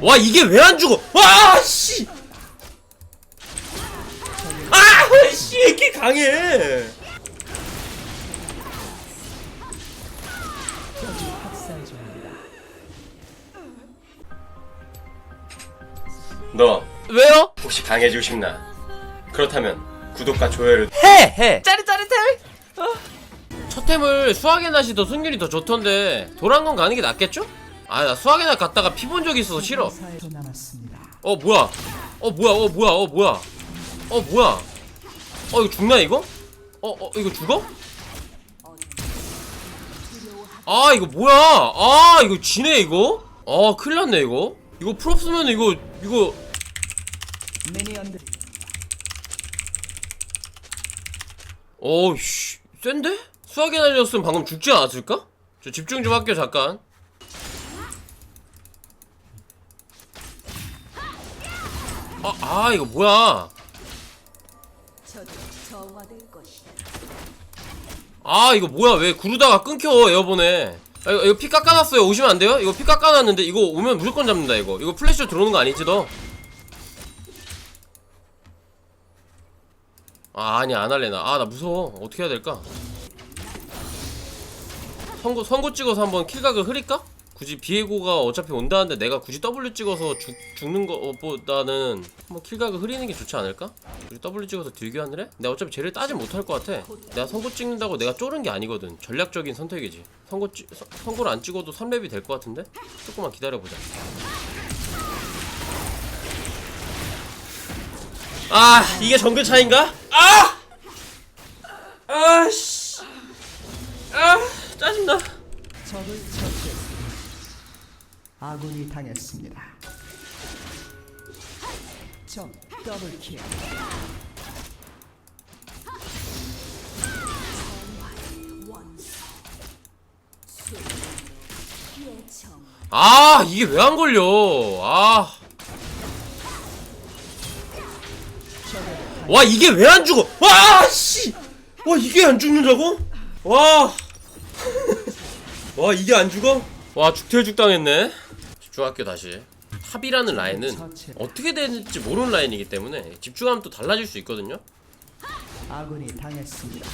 와 이게 왜 안 죽어? 와 씨. 아, 씨, 이렇게 강해. 너 왜요? 혹시 강해지고 싶나? 그렇다면 구독과 좋아요를 해! 해! 짜릿짜릿해! 어. 첫 템을 수학의 낫이 더 승률이 더 좋던데 도란건 가는 게 낫겠죠? 아 나 수학의 낫 갔다가 피 본 적 있어서 싫어 4초 남았습니다. 어 뭐야 어 뭐야 어 뭐야 어 뭐야 어 뭐야 어 이거 죽나 이거? 어 어 이거 죽어? 아 이거 뭐야 아 이거 지네 이거? 아 큰일났네 이거 이거 풀없으면 이거 이거 미니언들 어우 씨 센데? 수학의 날이었으면 방금 죽지 않았을까? 저 집중 좀 할게요 잠깐 아, 아 이거 뭐야. 아 이거 뭐야 왜 구르다가 끊겨 에어본에 아, 이거, 이거 피 깎아놨어요 오시면 안 돼요? 이거 피 깎아놨는데 이거 오면 무조건 잡는다 이거 이거 플래시로 들어오는 거 아니지 너? 아 아니 안 할래 나 아 나 무서워 어떻게 해야 될까? 선고 선고 찍어서 한번 킬각을 흐릴까? 굳이 비에고가 어차피 온다는데 내가 굳이 W 찍어서 죽, 죽는 것보다는 한번 킬각을 흐리는 게 좋지 않을까? 굳이 W 찍어서 딜교환을 해? 내가 어차피 쟤를 따지 못할 것 같아 내가 선고 찍는다고 내가 쫄은 게 아니거든 전략적인 선택이지 선고 찍, 선- 선고를 안 찍어도 3렙이 될 것 같은데? 조금만 기다려보자 아 이게 정글 차인가? 아! 아씨 아 짜증나 적을 처치했습니다. 아군이 당했습니다. 적 더블킬. 아 이게 왜 안 걸려 아 와 이게 왜 안 죽어? 와 씨! 와 이게 안 죽는다고? 와! 와 이게 안 죽어? 와 죽퇴죽 당했네. 집중할게 다시. 탑이라는 라인은 어떻게 되는지 모르는 라인이기 때문에 집중하면 또 달라질 수 있거든요. 아군이 당했습니다.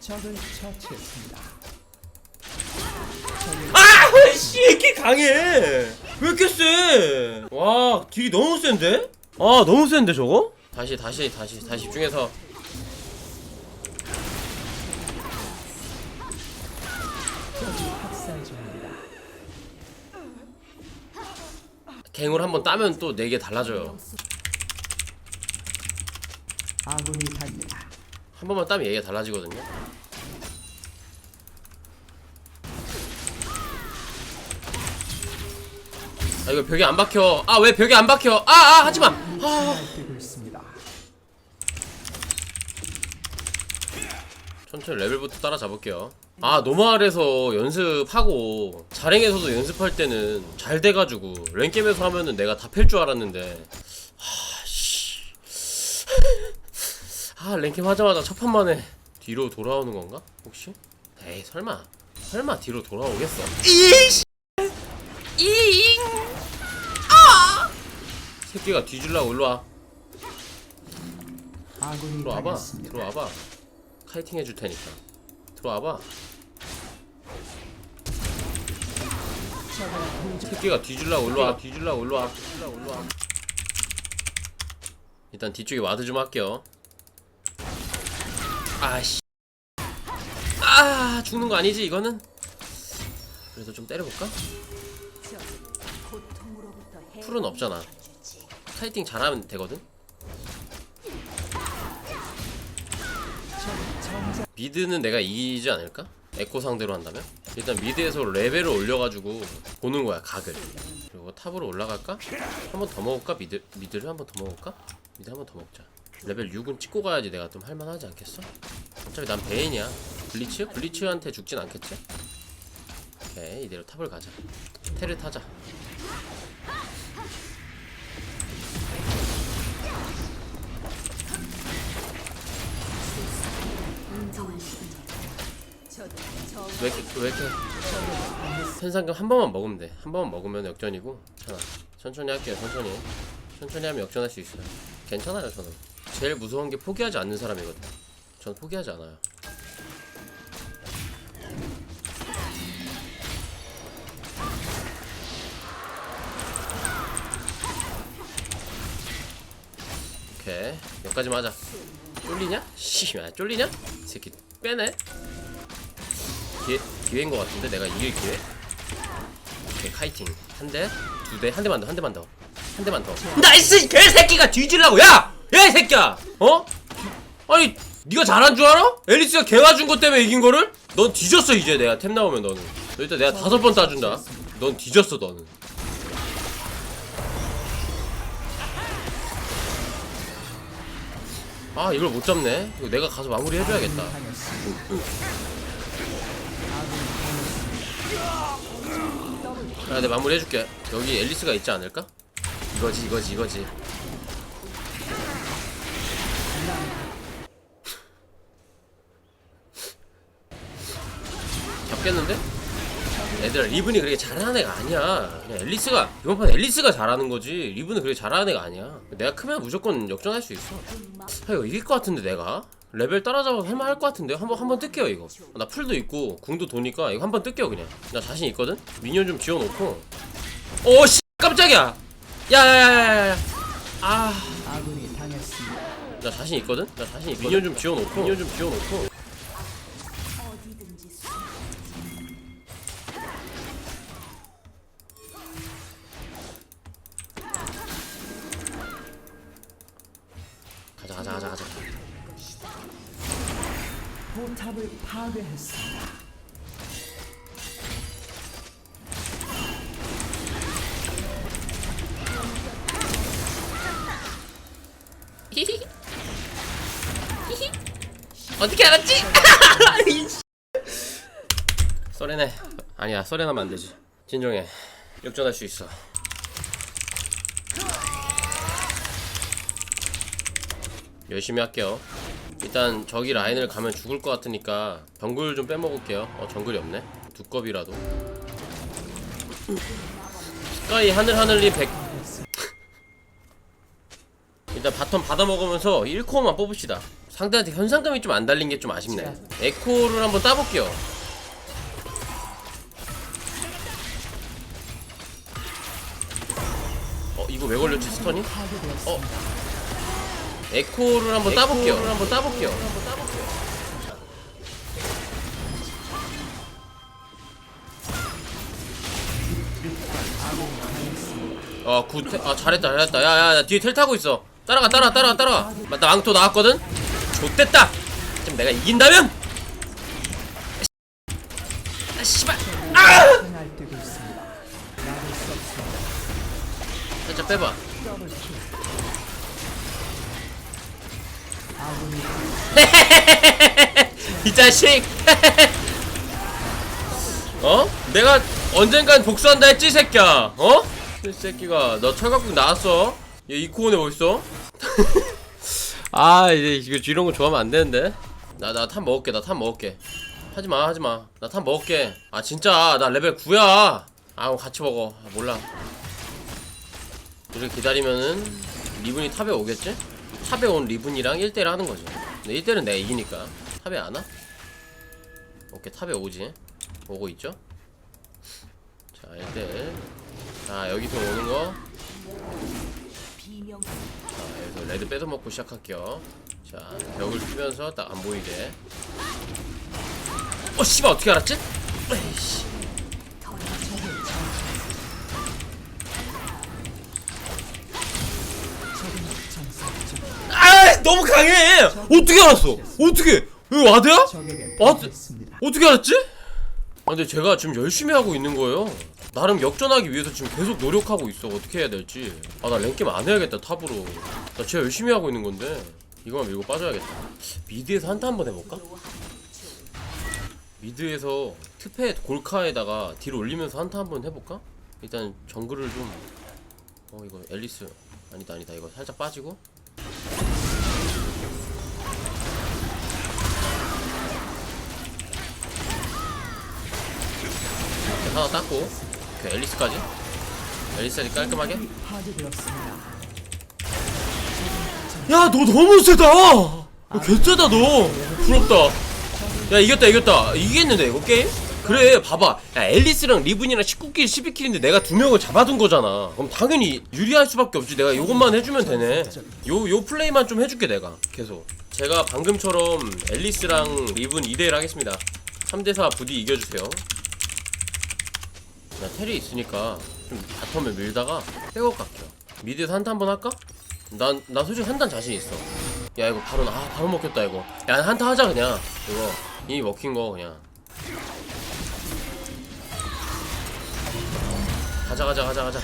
적을 처치했습니다. 아! 씨 이렇게 강해. 왜 이렇게 세? 와 딜이 너무 센데? 아 너무 센데 저거? 다시 다시 다시 다시 집중해서 갱을 한번 따면 또네개 달라져요. 아군이 당니다. 한 번만 따면 얘기가 달라지거든요. 아 이거 벽에 안 박혀. 아 왜 벽에 안 박혀? 아아 하지 마. 아. 뛰고 있습니다. 천천히 레벨부터 따라잡을게요. 아 노말에서 연습하고 자랭에서도 연습할 때는 잘 돼가지고 랭겜에서 하면은 내가 다 팰 줄 알았는데 아씨. 아 랭겜 하자마자 첫 판만에 뒤로 돌아오는 건가 혹시? 에이 설마. 설마 뒤로 돌아오겠어? 이씨! 이잉! 아! 새끼가 뒤질라고 일로와. 당했습니다. 들어와봐. 카이팅 해줄 테니까 들어와봐. 새끼가 뒤질라고 일로와 뒤질라고 일로와 뒤질라고 일로와 일단 뒤쪽에 와드 좀 할게요 아씨 아 죽는 거 아니지 이거는 그래도 좀 때려볼까? 풀은 없잖아. 카이팅 잘하면 되거든 미드는 내가 이기지 않을까? 에코 상대로 한다면? 일단 미드에서 레벨을 올려가지고 보는 거야 각을 그리고 탑으로 올라갈까? 한 번 더 먹을까? 미드, 미드를 한 번 더 먹을까? 미드 한 번 더 먹자 레벨 6은 찍고 가야지 내가 좀 할만하지 않겠어? 어차피 난 베인이야 블리츠? 블리츠한테 죽진 않겠지? 오케이 이대로 탑을 가자 테를 타자 왜 왜 이렇게 현상금 한 번만 먹으면 돼. 한 번만 먹으면 역전이고. 괜찮아. 천천히 할게요. 천천히. 천천히 하면 역전할 수 있어요. 괜찮아요, 저는. 제일 무서운 게 포기하지 않는 사람이거든. 저는 포기하지 않아요. 오케이. 여기까지만 하자. 쫄리냐? 씨, 야, 쫄리냐? 이 새끼 빼네. 기회, 기회인 것 같은데 내가 이길 기회. 오케이 카이팅 한 대, 두 대, 한 대만 더, 한 대만 더, 한 대만 더. 나이스 개새끼가 뒤질라고 야, 야 이 새끼야, 어? 아니 네가 잘한 줄 알아? 앨리스가 개 맞은 것 때문에 이긴 거를? 넌 뒤졌어 이제 내가 템 나오면 너는. 너 일단 내가 다섯 번 따준다. 넌 뒤졌어 너는. 아 이걸 못 잡네. 이거 내가 가서 마무리 해줘야겠다. 아, 내 마무리 해줄게. 여기 앨리스가 있지 않을까? 이거지, 이거지, 이거지. 잡겠는데? 얘들아, 리븐이 그렇게 잘하는 애가 아니야. 그냥 앨리스가, 이번 판 앨리스가 잘하는 거지. 리븐은 그렇게 잘하는 애가 아니야. 내가 크면 무조건 역전할 수 있어. 아, 이거 이길 것 같은데, 내가? 레벨 따라잡아서 할만 할 것 같은데 한번 한번 뜰게요 이거. 나 풀도 있고 궁도 도니까 이거 한번 뜰게요 그냥. 나 자신 있거든? 미니언 좀 지어놓고. 오씨 깜짝이야! 야야야야야 아나. 자신 있거든? 나 자신 있거든? 미니언 좀 지어놓고. 미니언 좀 지어놓고 포탑을 파괴했습니다. 어떻게 알았지? 쏘레네 아니야 쏘레나면 안 되지. 진정해. 역전할 수 있어. 열심히 할게요 일단 저기 라인을 가면 죽을 것 같으니까 정글 좀 빼먹을게요. 어 정글이 없네. 두껍이라도. 스카이 하늘 하늘님 100 일단 바텀 받아먹으면서 1코어만 뽑읍시다. 상대한테 현상금이 좀 안 달린 게 좀 아쉽네. 에코를 한번 따볼게요. 어 이거 왜 걸렸지 스턴이? 어 에코를 한번 따볼게요 한번 따볼게요 어, 굿, 아, 잘했다, 잘했다. 야, 야, 야, 뒤에 텔 타고 있어. 따라가, 따라가, 따라가, 따라가. 맞다, 망토 나왔거든? 좋됐다! 지금 내가 이긴다면? 아, 씨발! 없습니다. 살짝 빼봐. 이 이 자식! 어? 내가 언젠간 복수한다 했지, 이 새끼야? 어? 이 새끼가, 너 철갑국 나왔어? 얘 이코온에 뭐 있어? 아, 이제 이거 이런 거 좋아하면 안 되는데? 나, 나탑 먹을게, 나탑 먹을게. 하지 마, 하지 마. 나탑 먹을게. 아, 진짜, 나 레벨 9야. 아, 같이 먹어. 아, 몰라. 이렇게 기다리면은 리븐이 탑에 오겠지? 탑에 온 리븐이랑 1대1 하는 거지. 근데 1대1은 내가 이기니까. 탑에 안 와? 오케이, 탑에 오지. 오고 있죠? 자, 1대1. 자, 여기서 오는 거. 자, 여기서 레드 뺏어 먹고 시작할게요. 자, 벽을 피면서 딱 안 보이게. 어, 씨발, 어떻게 알았지? 에이씨. 너무 강해! 어떻게 알았어? 어떻게? 이거 와드야? 적에게 와, 당했습니다. 어떻게 알았지? 아, 근데 제가 지금 열심히 하고 있는 거예요. 나름 역전하기 위해서 지금 계속 노력하고 있어. 어떻게 해야 될지. 아, 나 랭겜 안 해야겠다, 탑으로. 나 진짜 열심히 하고 있는 건데. 이거만 밀고 빠져야겠다. 미드에서 한타 한번 해볼까? 미드에서 특패 골카에다가 딜 올리면서 한타 한번 해볼까? 일단 정글을 좀. 어, 이거 앨리스. 아니다, 아니다. 이거 살짝 빠지고. 하나 땄고 오케이 앨리스까지 앨리스까지 깔끔하게. 야, 너 너무 세다. 너 개쎄다 너. 부럽다. 야, 이겼다, 이겼다. 이겼는데 이거 게임? 그래, 봐봐. 야, 앨리스랑 리븐이랑 19킬, 12킬인데 내가 두 명을 잡아둔 거잖아. 그럼 당연히 유리할 수밖에 없지. 내가 요것만 해주면 되네. 요, 요 플레이만 좀 해줄게, 내가. 계속. 제가 방금처럼 앨리스랑 리븐 2대1 하겠습니다. 3대4 부디 이겨주세요. 나 텔이 있으니까 좀 바텀을 밀다가 백업 갈게요. 미드에서 한타 한번 할까? 난, 나 솔직히 한단 자신 있어. 야, 이거 바로, 아, 바로 먹혔다, 이거. 야, 한타 하자, 그냥. 이거. 이미 먹힌 거, 그냥. 가자, 가자, 가자, 가자.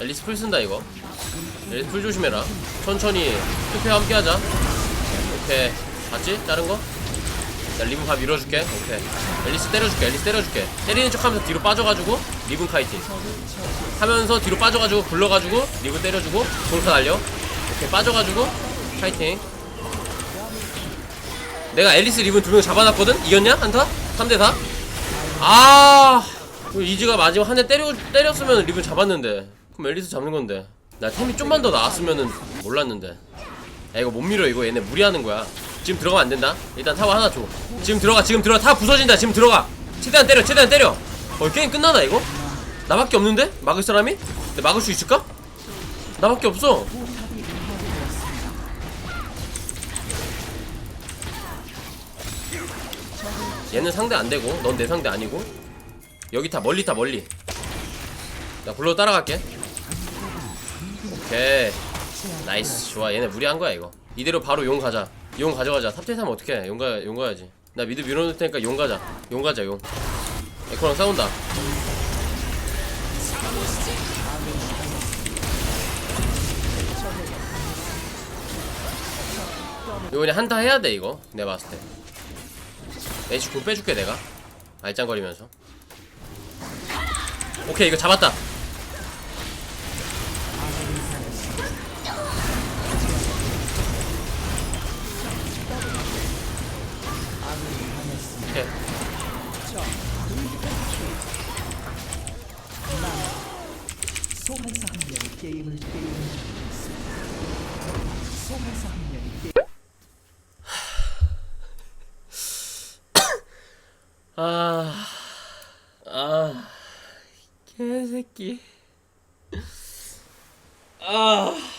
앨리스 풀 쓴다, 이거. 앨리스 풀 조심해라. 천천히 투표 함께 하자. 오케이. 봤지? 다른 거? 자, 리븐 밥 밀어줄게. 오케이. 앨리스 때려줄게, 앨리스 때려줄게. 때리는 척 하면서 뒤로 빠져가지고, 리븐 카이팅. 하면서 뒤로 빠져가지고 굴러가지고 리브 때려주고 공사 날려 오케이 빠져가지고 파이팅 내가 앨리스 리븐 두 명 잡아놨거든? 이겼냐? 한타? 3대4? 아 이즈가 마지막 한 대 때려, 때렸으면 리븐 잡았는데 그럼 앨리스 잡는 건데 나 템이 좀만 더 나왔으면은 몰랐는데 야 이거 못 밀어 이거 얘네 무리하는 거야 지금 들어가면 안 된다 일단 타워 하나 줘 지금 들어가 지금 들어가 다 부서진다 지금 들어가 최대한 때려 최대한 때려 어 게임 끝나나 이거? 나밖에 없는데? 막을 사람이? 근데 막을 수 있을까? 나밖에 없어. 얘는 상대 안 되고, 넌 내 상대 아니고. 여기 타 멀리 타 멀리. 나 굴러 따라갈게. 오케이. 나이스 좋아 얘네 무리한 거야 이거. 이대로 바로 용 가자. 용 가져가자. 탑ቴ 사면 어떡해? 용 가, 용 가야지. 나 미드 밀어놓을 테니까 용 가자. 용 가자 용. 에코랑 싸운다. 이거 그냥 한타 해야 돼 이거 내가 봤을 때 H 굴 빼줄게 내가 알짱거리면서 오케이 이거 잡았다 아, 아, 개새끼. 아.